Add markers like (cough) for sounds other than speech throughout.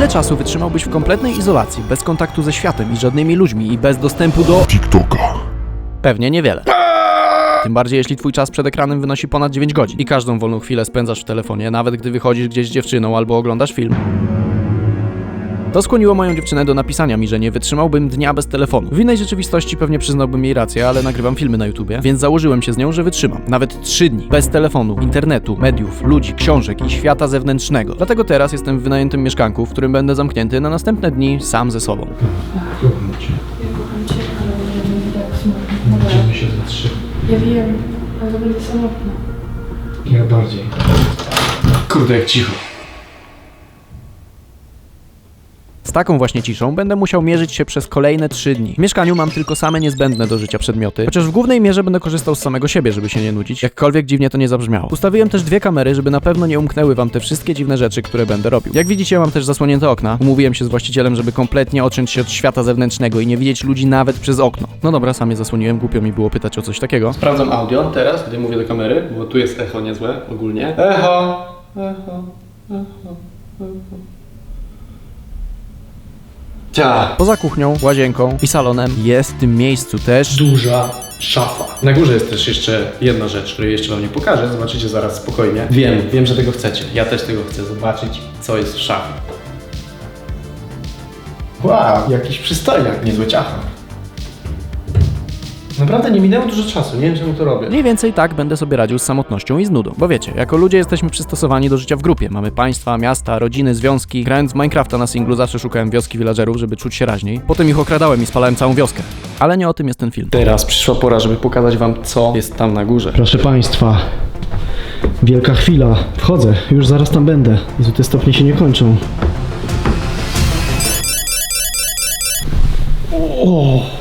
Ile czasu wytrzymałbyś w kompletnej izolacji, bez kontaktu ze światem i żadnymi ludźmi i bez dostępu do... TikToka. Pewnie niewiele. Tym bardziej jeśli twój czas przed ekranem wynosi ponad 9 godzin i każdą wolną chwilę spędzasz w telefonie, nawet gdy wychodzisz gdzieś z dziewczyną albo oglądasz film. To skłoniło moją dziewczynę do napisania mi, że nie wytrzymałbym dnia bez telefonu. W innej rzeczywistości pewnie przyznałbym jej rację, ale nagrywam filmy na YouTubie, więc założyłem się z nią, że wytrzymam. Nawet 3 dni. Bez telefonu, internetu, mediów, ludzi, książek i świata zewnętrznego. Dlatego teraz jestem w wynajętym mieszkanku, w którym będę zamknięty na następne dni sam ze sobą. Kocham cię. Ja kocham cię, ale nie będę tak smutna. Będziemy się zatrzymać. Ja wiem, ale będę samotna. Ja bardziej. Kurde, jak cicho. Z taką właśnie ciszą będę musiał mierzyć się przez kolejne trzy dni. W mieszkaniu mam tylko same niezbędne do życia przedmioty, chociaż w głównej mierze będę korzystał z samego siebie, żeby się nie nudzić, jakkolwiek dziwnie to nie zabrzmiało. Ustawiłem też dwie kamery, żeby na pewno nie umknęły wam te wszystkie dziwne rzeczy, które będę robił. Jak widzicie, mam też zasłonięte okna. Umówiłem się z właścicielem, żeby kompletnie odciąć się od świata zewnętrznego i nie widzieć ludzi nawet przez okno. No dobra, sam je zasłoniłem, głupio mi było pytać o coś takiego. Sprawdzam audio teraz, gdy mówię do kamery, bo tu jest echo niezłe ogólnie. Echo! Echo! Echo! Echo! Cia! Poza kuchnią, łazienką i salonem jest w tym miejscu też Duża szafa. Na górze jest też jeszcze jedna rzecz, której jeszcze wam nie pokażę, zobaczycie zaraz spokojnie. Wiem, wiem, że tego chcecie. Ja też tego chcę zobaczyć, co jest w szafie. Wow, jakiś przystojniak, niezłe ciacho. Naprawdę nie minęło dużo czasu, nie wiem czemu to robię. Mniej więcej tak będę sobie radził z samotnością i z nudą. Bo wiecie, jako ludzie jesteśmy przystosowani do życia w grupie. Mamy państwa, miasta, rodziny, związki. Grając w Minecrafta na singlu zawsze szukałem wioski villagerów, żeby czuć się raźniej. Potem ich okradałem i spalałem całą wioskę. Ale nie o tym jest ten film. Teraz przyszła pora, żeby pokazać wam, co jest tam na górze. Proszę Państwa, wielka chwila. Wchodzę, już zaraz tam będę. Jezu, te stopnie się nie kończą. O!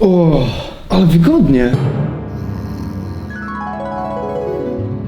O! Ale wygodnie.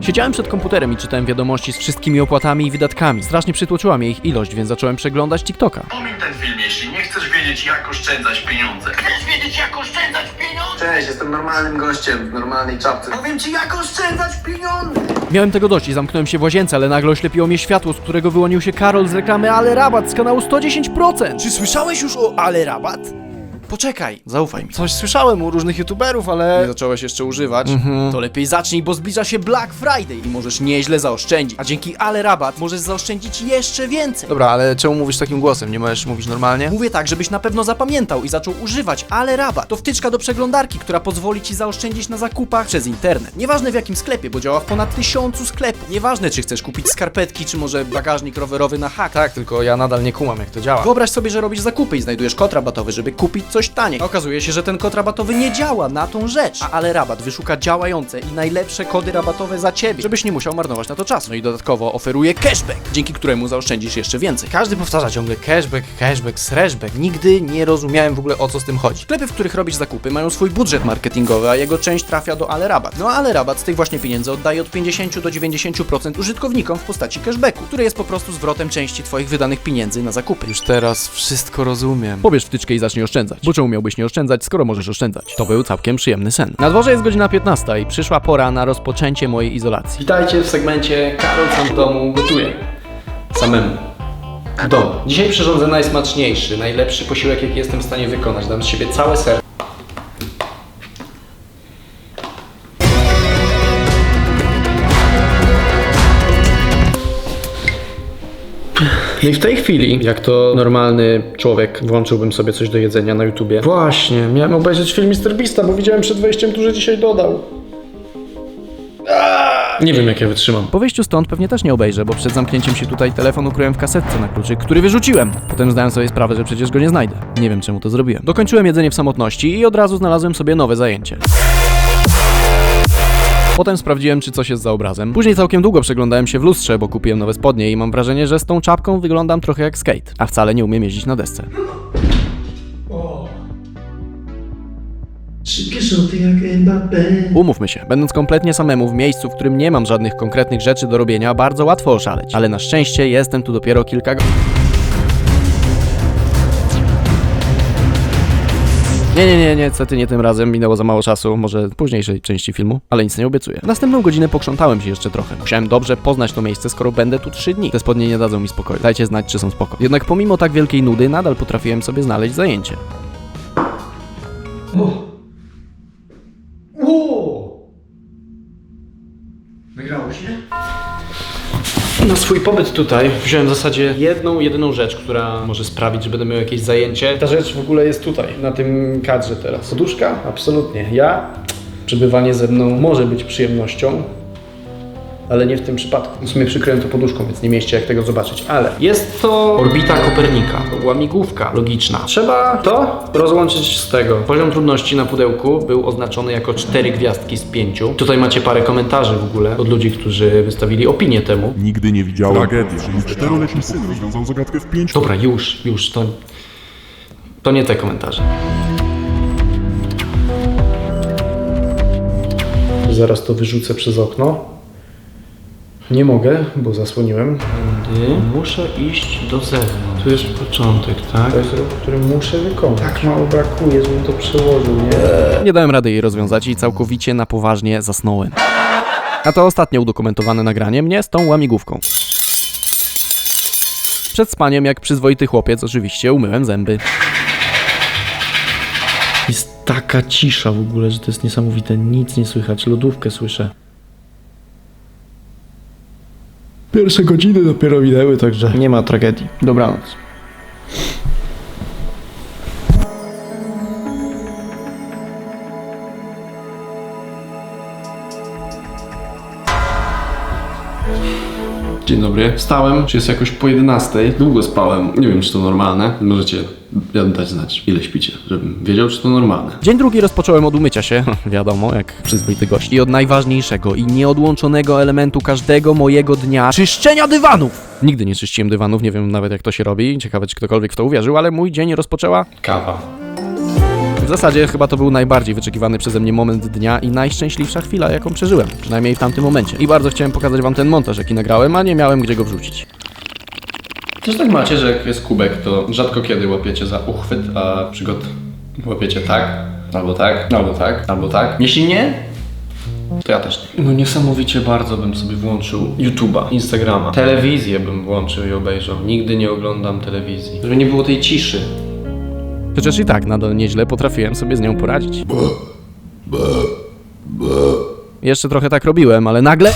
Siedziałem przed komputerem i czytałem wiadomości z wszystkimi opłatami i wydatkami. Strasznie przytłoczyła mnie ich ilość, więc zacząłem przeglądać TikToka. Pomiń ten film, jeśli nie chcesz wiedzieć, jak oszczędzać pieniądze. Chcesz wiedzieć, jak oszczędzać pieniądze? Cześć, jestem normalnym gościem w normalnej czapce. Powiem ci, jak oszczędzać pieniądze! Miałem tego dość i zamknąłem się w łazience, ale nagle oślepiło mnie światło, z którego wyłonił się Karol z reklamy Ale Rabat z kanału 110%. Czy słyszałeś już o Ale Rabat? Poczekaj, Zaufaj mi. coś słyszałem u różnych youtuberów, ale nie zacząłeś jeszcze używać. Mhm. To lepiej zacznij, bo zbliża się Black Friday i możesz nieźle zaoszczędzić. A dzięki Ale Rabat możesz zaoszczędzić jeszcze więcej. Dobra, ale czemu mówisz takim głosem? Nie możesz mówić normalnie? Mówię tak, żebyś na pewno zapamiętał i zaczął używać Ale Rabat. To wtyczka do przeglądarki, która pozwoli ci zaoszczędzić na zakupach przez internet. Nieważne w jakim sklepie, bo działa w ponad tysiącu sklepów. Nieważne czy chcesz kupić skarpetki, czy może bagażnik rowerowy na hak. Tak, tylko ja nadal nie kumam jak to działa. Wyobraź sobie, że robisz zakupy i znajdujesz kod rabatowy, żeby kupić coś taniej. Okazuje się, że ten kod rabatowy nie działa na tą rzecz. A ale rabat wyszuka działające i najlepsze kody rabatowe za ciebie, żebyś nie musiał marnować na to czasu. No i dodatkowo oferuje cashback, dzięki któremu zaoszczędzisz jeszcze więcej. Każdy powtarza ciągle cashback, cashback, srashback. Nigdy nie rozumiałem w ogóle o co z tym chodzi. Sklepy, w których robisz zakupy, mają swój budżet marketingowy, a jego część trafia do Ale Rabat. No ale Rabat z tych właśnie pieniędzy oddaje od 50 do 90% użytkownikom w postaci cashbacku, który jest po prostu zwrotem części twoich wydanych pieniędzy na zakupy. Już teraz wszystko rozumiem. Pobierz wtyczkę i zacznij oszczędzać. Bo czemu miałbyś nie oszczędzać, skoro możesz oszczędzać? To był całkiem przyjemny sen. Na dworze jest godzina 15 i przyszła pora na rozpoczęcie mojej izolacji. Witajcie w segmencie Karol sam w domu gotuje. Samemu. W domu. Dzisiaj przyrządzę najsmaczniejszy, najlepszy posiłek, jaki jestem w stanie wykonać. Dam z siebie całe serce. I w tej chwili, jak to normalny człowiek, włączyłbym sobie coś do jedzenia na YouTubie. Właśnie, miałem obejrzeć film Mr. Beasta, bo widziałem przed wejściem tu, że dzisiaj dodał. Nie wiem, jak ja wytrzymam. Po wyjściu stąd pewnie też nie obejrzę, bo przed zamknięciem się tutaj telefon ukryłem w kasetce na kluczyk, który wyrzuciłem. Potem zdałem sobie sprawę, że przecież go nie znajdę. Nie wiem czemu to zrobiłem. Dokończyłem jedzenie w samotności i od razu znalazłem sobie nowe zajęcie. Potem sprawdziłem, czy coś jest za obrazem. Później całkiem długo przeglądałem się w lustrze, bo kupiłem nowe spodnie i mam wrażenie, że z tą czapką wyglądam trochę jak skate, a wcale nie umiem jeździć na desce. Szybkie szoty jak Mbappé. Umówmy się, będąc kompletnie samemu w miejscu, w którym nie mam żadnych konkretnych rzeczy do robienia, bardzo łatwo oszaleć. Ale na szczęście jestem tu dopiero kilka godzin. Nie, nie, nie, niestety nie tym razem, minęło za mało czasu, może późniejszej części filmu, ale nic nie obiecuję. Następną godzinę pokrzątałem się jeszcze trochę. Musiałem dobrze poznać to miejsce, skoro będę tu 3 dni. Te spodnie nie dadzą mi spokoju. Dajcie znać, czy są spoko. Jednak pomimo tak wielkiej nudy, nadal potrafiłem sobie znaleźć zajęcie. Wygrało Na swój pobyt tutaj wziąłem w zasadzie jedną, jedyną rzecz, która może sprawić, że będę miał jakieś zajęcie. Ta rzecz w ogóle jest tutaj, na tym kadrze teraz. Poduszka? Absolutnie. Ja? Przebywanie ze mną może być przyjemnością, ale nie w tym przypadku. W sumie przykryłem to poduszką, więc nie mieście jak tego zobaczyć. Ale jest to orbita Kopernika, łamigłówka logiczna. Trzeba to rozłączyć z tego. Poziom trudności na pudełku był oznaczony jako 4 gwiazdki z 5. Tutaj macie parę komentarzy w ogóle od ludzi, którzy wystawili opinię temu. Nigdy nie widziałem tragedii, czyli czteroletni syn rozwiązał zagadkę w pięć Dobra, już, już, to... To nie te komentarze. Zaraz to wyrzucę przez okno. Nie mogę, bo zasłoniłem. Tędy muszę iść do zewnątrz. Tu jest początek, tak? To jest ruch, który muszę wykonać. Tak mało brakuje, żebym to przełożył, nie? Nie dałem rady jej rozwiązać i całkowicie na poważnie zasnąłem. A to ostatnie udokumentowane nagranie mnie z tą łamigłówką. Przed spaniem, jak przyzwoity chłopiec, oczywiście umyłem zęby. Jest taka cisza w ogóle, że to jest niesamowite. Nic nie słychać. Lodówkę słyszę. Pierwsze godziny dopiero minęły, także nie ma tragedii. Dobranoc. Dzień dobry. Wstałem, czy jest jakoś po 11. Długo spałem. Nie wiem, czy to normalne. Możecie dać znać, ile śpicie, żebym wiedział, czy to normalne. Dzień drugi rozpocząłem od umycia się, (laughs) wiadomo, jak przyzwoity gość. I od najważniejszego i nieodłączonego elementu każdego mojego dnia czyszczenia dywanów! Nigdy nie czyściłem dywanów, nie wiem nawet jak to się robi. Ciekawe, czy ktokolwiek w to uwierzył, ale mój dzień rozpoczęła Kawa. W zasadzie chyba to był najbardziej wyczekiwany przeze mnie moment dnia i najszczęśliwsza chwila, jaką przeżyłem, przynajmniej w tamtym momencie. I bardzo chciałem pokazać wam ten montaż, jaki nagrałem, a nie miałem gdzie go wrzucić. Też tak macie, że jak jest kubek, to rzadko kiedy łapiecie za uchwyt, a przygód łapiecie tak, albo tak, albo tak, albo tak. Jeśli nie, to ja też nie. No niesamowicie bardzo bym sobie włączył YouTube'a, Instagrama, telewizję bym włączył i obejrzał. Nigdy nie oglądam telewizji. Żeby nie było tej ciszy. Chociaż i tak nadal nieźle potrafiłem sobie z nią poradzić. Jeszcze trochę tak robiłem, ale nagle...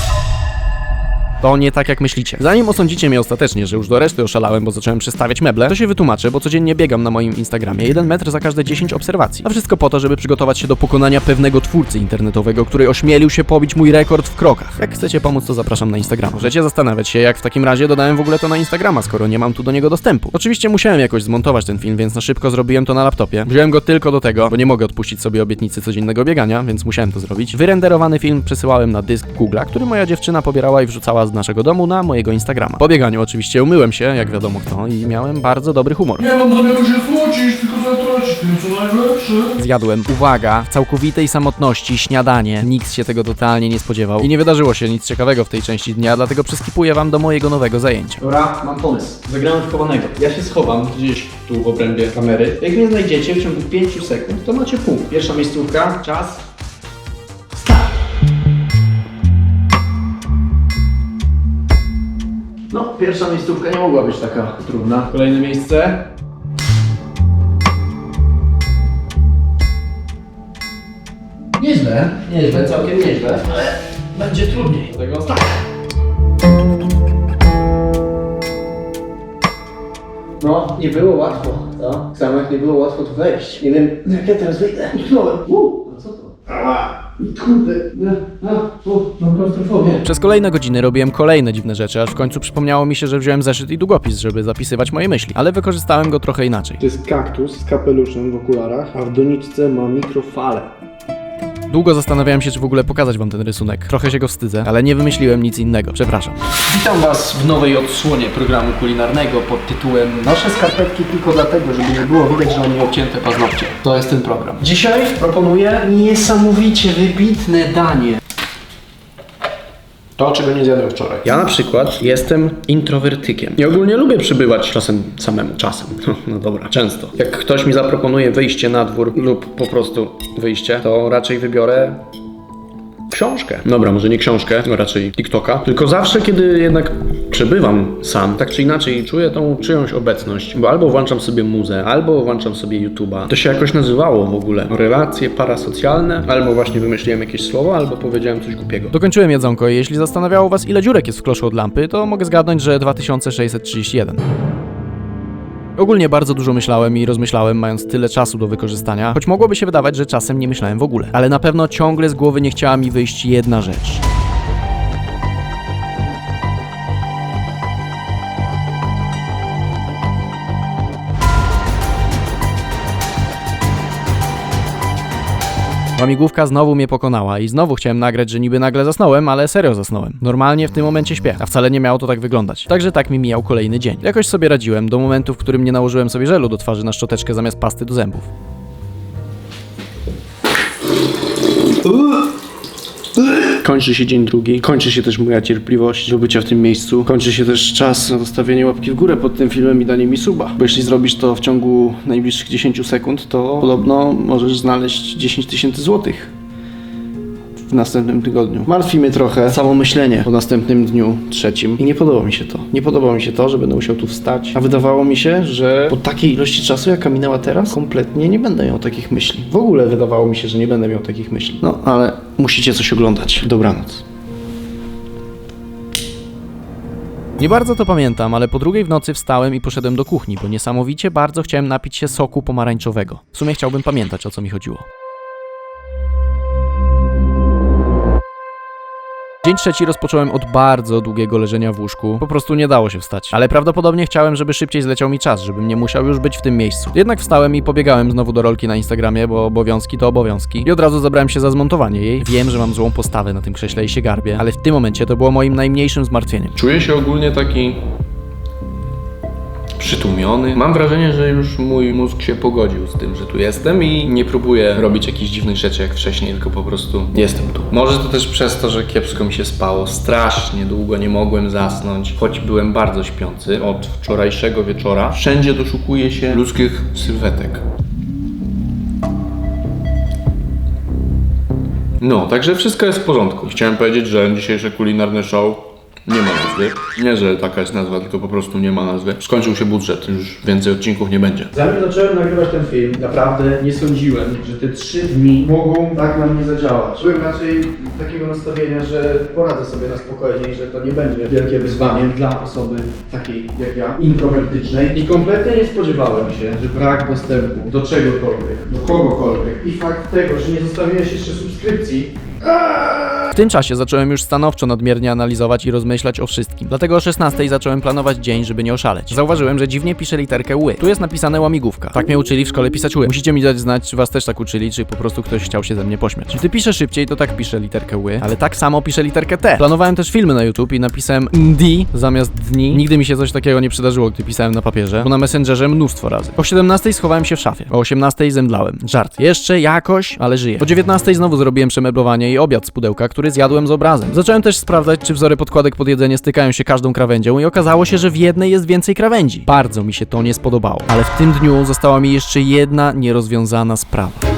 To nie tak jak myślicie. Zanim osądzicie mnie ostatecznie, że już do reszty oszalałem, bo zacząłem przestawiać meble, to się wytłumaczę, bo codziennie biegam na moim Instagramie 1 metr za każde 10 obserwacji. A wszystko po to, żeby przygotować się do pokonania pewnego twórcy internetowego, który ośmielił się pobić mój rekord w krokach. Jak chcecie pomóc, to zapraszam na Instagram. Możecie zastanawiać się, jak w takim razie dodałem w ogóle to na Instagrama, skoro nie mam tu do niego dostępu. Oczywiście musiałem jakoś zmontować ten film, więc na szybko zrobiłem to na laptopie. Wziąłem go tylko do tego, bo nie mogę odpuścić sobie obietnicy codziennego biegania, więc musiałem to zrobić. Wyrenderowany film przesyłałem na dysk Google'a, który moja dziewczyna pobierała i wrzucała z naszego domu na mojego Instagrama. Po bieganiu oczywiście umyłem się, jak wiadomo kto, i miałem bardzo dobry humor. Nie mam zamiaru się smucić, tylko zatracić tym, co najlepsze. Zjadłem, uwaga, w całkowitej samotności śniadanie. Nikt się tego totalnie nie spodziewał i nie wydarzyło się nic ciekawego w tej części dnia, dlatego przeskipuję wam do mojego nowego zajęcia. Dobra, mam pomysł. Zagramy w chowanego. Ja się schowam gdzieś tu w obrębie kamery. Jak mnie znajdziecie w ciągu 5 sekund, to macie punkt. Pierwsza miejscówka, czas. No, pierwsza miejscówka nie mogła być taka trudna. Kolejne miejsce. Nieźle, nieźle, całkiem nieźle, ale będzie trudniej. Dlatego start! No, nie było łatwo, co? Samo jak nie było łatwo tu wejść. Nie wiem, jak ja teraz wyjdę. Utknąłem. Mam klaustrofobię. Przez kolejne godziny robiłem kolejne dziwne rzeczy, aż w końcu przypomniało mi się, że wziąłem zeszyt i długopis, żeby zapisywać moje myśli, ale wykorzystałem go trochę inaczej. To jest kaktus z kapeluszem w okularach, a w doniczce ma mikrofale. Długo zastanawiałem się, czy w ogóle pokazać wam ten rysunek. Trochę się go wstydzę, ale nie wymyśliłem nic innego. Przepraszam. Witam Was w nowej odsłonie programu kulinarnego pod tytułem Noszę skarpetki tylko dlatego, żeby nie było widać, że oni obcięte paznokcie. To jest ten program. Dzisiaj proponuję niesamowicie wybitne danie. To, czego nie zjadłem wczoraj. Ja na przykład jestem introwertykiem. I ogólnie lubię przybywać czasem samemu. Czasem. (laughs) No dobra, często. Jak ktoś mi zaproponuje wyjście na dwór lub po prostu wyjście, to raczej wybiorę książkę. Dobra, może nie książkę, no raczej TikToka. Tylko zawsze, kiedy jednak przebywam sam, tak czy inaczej czuję tą czyjąś obecność, bo albo włączam sobie muzę, albo włączam sobie YouTube'a. To się jakoś nazywało w ogóle. Relacje parasocjalne, albo właśnie wymyśliłem jakieś słowo, albo powiedziałem coś głupiego. Dokończyłem jedzonko i jeśli zastanawiało was ile dziurek jest w kloszu od lampy, to mogę zgadnąć, że 2631. Ogólnie bardzo dużo myślałem i rozmyślałem, mając tyle czasu do wykorzystania, choć mogłoby się wydawać, że czasem nie myślałem w ogóle. Ale na pewno ciągle z głowy nie chciała mi wyjść jedna rzecz. Łamigłówka znowu mnie pokonała i znowu chciałem nagrać, że niby nagle zasnąłem, ale serio zasnąłem. Normalnie w tym momencie śpię, a wcale nie miało to tak wyglądać. Także tak mi mijał kolejny dzień. Jakoś sobie radziłem, do momentu, w którym nie nałożyłem sobie żelu do twarzy na szczoteczkę zamiast pasty do zębów. Kończy się dzień drugi, kończy się też moja cierpliwość do bycia w tym miejscu. Kończy się też czas na zostawienie łapki w górę pod tym filmem i danie mi suba. Bo jeśli zrobisz to w ciągu najbliższych 10 sekund, to podobno możesz znaleźć 10 tysięcy złotych w następnym tygodniu. Martwi mnie trochę samo myślenie o następnym dniu trzecim i nie podoba mi się to. Nie podoba mi się to, że będę musiał tu wstać, a wydawało mi się, że po takiej ilości czasu, jaka minęła teraz, kompletnie nie będę miał takich myśli. W ogóle wydawało mi się, że nie będę miał takich myśli. No, ale musicie coś oglądać. Dobranoc. Nie bardzo to pamiętam, ale po drugiej w nocy wstałem i poszedłem do kuchni, bo niesamowicie bardzo chciałem napić się soku pomarańczowego. W sumie chciałbym pamiętać, o co mi chodziło. Dzień trzeci rozpocząłem od bardzo długiego leżenia w łóżku. Po prostu nie dało się wstać. Ale prawdopodobnie chciałem, żeby szybciej zleciał mi czas, żebym nie musiał już być w tym miejscu. Jednak wstałem i pobiegałem znowu do rolki na Instagramie, bo obowiązki to obowiązki. I od razu zabrałem się za zmontowanie jej. Wiem, że mam złą postawę na tym krześle i się garbię, ale w tym momencie to było moim najmniejszym zmartwieniem. Czuję się ogólnie taki przytłumiony. Mam wrażenie, że już mój mózg się pogodził z tym, że tu jestem i nie próbuję robić jakichś dziwnych rzeczy jak wcześniej, tylko po prostu jestem tu. Może to też przez to, że kiepsko mi się spało. Strasznie długo nie mogłem zasnąć, choć byłem bardzo śpiący od wczorajszego wieczora. Wszędzie doszukuję się ludzkich sylwetek. No, także wszystko jest w porządku. Chciałem powiedzieć, że dzisiejsze kulinarne show nie ma nazwy. Nie, że taka jest nazwa, tylko po prostu nie ma nazwy. Skończył się budżet, już więcej odcinków nie będzie. Zanim zacząłem nagrywać ten film, naprawdę nie sądziłem, że te trzy dni mogą tak na mnie zadziałać. Byłem raczej takiego nastawienia, że poradzę sobie na spokojnie i że to nie będzie wielkie wyzwanie dla osoby takiej jak ja, introwertycznej. I kompletnie nie spodziewałem się, że brak dostępu do czegokolwiek, do kogokolwiek i fakt tego, że nie zostawiłeś jeszcze subskrypcji, W tym czasie zacząłem już stanowczo nadmiernie analizować i rozmyślać o wszystkim. Dlatego o 16 zacząłem planować dzień, żeby nie oszaleć. Zauważyłem, że dziwnie piszę literkę ły. Tu jest napisane łamigłówka. Tak mnie uczyli w szkole pisać ły. Musicie mi dać znać, czy was też tak uczyli, czy po prostu ktoś chciał się ze mnie pośmiać. Gdy piszę szybciej, to tak piszę literkę ły, ale tak samo piszę literkę T. Planowałem też filmy na YouTube i napisałem D zamiast dni. Nigdy mi się coś takiego nie przydarzyło, gdy pisałem na papierze, bo na Messengerze mnóstwo razy. O 17 schowałem się w szafie. O 18 zemdlałem. Żart. Jeszcze jakoś, ale żyję. O 19 znowu zrobiłem przemeblowanie i obiad z pudełka, zjadłem z obrazem. Zacząłem też sprawdzać, czy wzory podkładek pod jedzenie stykają się każdą krawędzią i okazało się, że w jednej jest więcej krawędzi. Bardzo mi się to nie spodobało. Ale w tym dniu została mi jeszcze jedna nierozwiązana sprawa.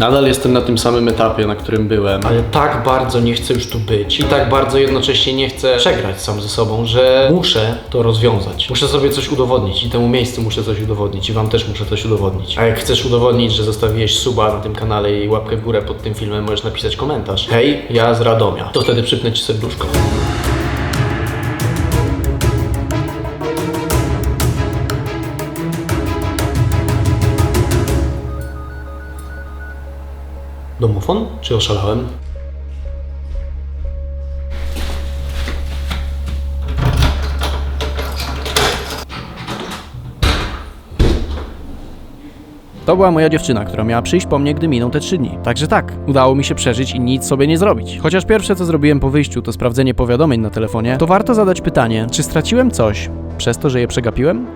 Nadal jestem na tym samym etapie, na którym byłem, ale tak bardzo nie chcę już tu być i tak bardzo jednocześnie nie chcę przegrać sam ze sobą, że muszę to rozwiązać. Muszę sobie coś udowodnić i temu miejscu muszę coś udowodnić i wam też muszę coś udowodnić. A jak chcesz udowodnić, że zostawiłeś suba na tym kanale i łapkę w górę pod tym filmem, możesz napisać komentarz. Hej, ja z Radomia. To wtedy przypnę ci serduszko. Domofon? Czy oszalałem? To była moja dziewczyna, która miała przyjść po mnie, gdy miną te trzy dni. Także tak, udało mi się przeżyć i nic sobie nie zrobić. Chociaż pierwsze co zrobiłem po wyjściu to sprawdzenie powiadomień na telefonie, to warto zadać pytanie, czy straciłem coś przez to, że je przegapiłem?